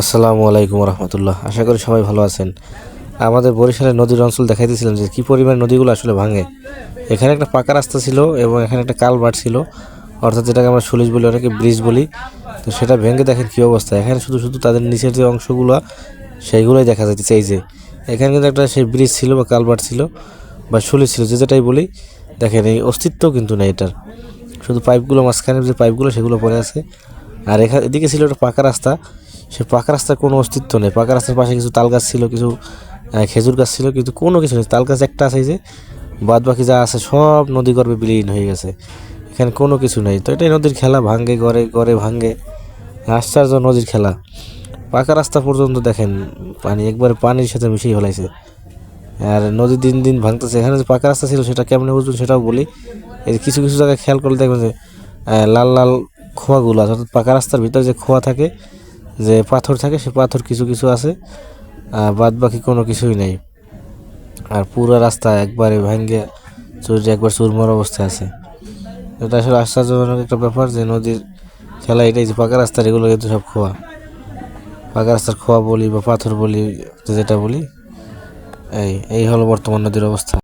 আসসালামু আলাইকুম রহমতুল্লাহ। আশা করি সবাই ভালো আছেন। আমাদের বরিশালের নদীর অঞ্চল দেখাইতেছিলাম যে কী পরিমাণ নদীগুলো আসলে ভাঙে। এখানে একটা পাকা রাস্তা ছিল এবং এখানে একটা কালভার্ট ছিল। অর্থাৎ যেটাকে আমরা সুলিশ বলি অনেকে ব্রিজ বলি। তো সেটা ভেঙে দেখেন কী অবস্থা। এখানে শুধু শুধু তাদের নিচের যে অংশগুলো, সেইগুলোই দেখা যাচ্ছে এই যে, এখানে কিন্তু একটা সেই ব্রিজ ছিল বা কালভার্ট ছিল বা সুলিশ ছিল, যে যেটাই বলি, দেখেন এই অস্তিত্ব কিন্তু নেই এটার। শুধু পাইপগুলো মাঝখানে যে পাইপগুলো, সেগুলো পড়ে আছে। আর এখানে এদিকে ছিল একটা পাকা রাস্তা। সে পাকা রাস্তার কোনো অস্তিত্ব নেই। পাকা রাস্তার পাশে কিছু তাল গাছ ছিল, কিছু খেজুর গাছ ছিল, কিন্তু কোনো কিছু নেই। তাল গাছ একটা আছে যে বাদ বাকি যা আছে সব নদী গর্ভে বিলীন হয়ে গেছে। এখানে কোনো কিছু নেই। তো এটাই নদীর খেলা, ভাঙ্গে, গড়ে গড়ে ভাঙ্গে। আশ্চর্য নদীর খেলা। পাকা রাস্তা পর্যন্ত দেখেন, পানি একবারে পানির সাথে মিশিয়ে ফেলাইছে। আর নদী দিন দিন ভাঙতেছে। এখানে যে পাকা রাস্তা ছিল, সেটা কেমনে বুঝবেন সেটাও বলি। এই কিছু কিছু জায়গায় খেয়াল করলে দেখবেন যে লাল লাল খোয়াগুলো আছে। অর্থাৎ পাকা রাস্তার ভিতরে যে খোয়া থাকে যে পাথর থাকে, সে পাথর কিছু কিছু আছে বাদ বাকি কোনো কিছুই নেই। আর পুরো রাস্তা একবারে ভাঙ্গে চুর একবার চুরমর অবস্থায় আছে। এটা আসলে আশ্চর্যজনক একটা ব্যাপার যে নদীর খেলা এটাই যে পাকা রাস্তার, এগুলো কিন্তু সব খোয়া। পাকা রাস্তার খোয়া বলি বা পাথর বলি যেটা বলি, এই এই হলো বর্তমান নদীর অবস্থা।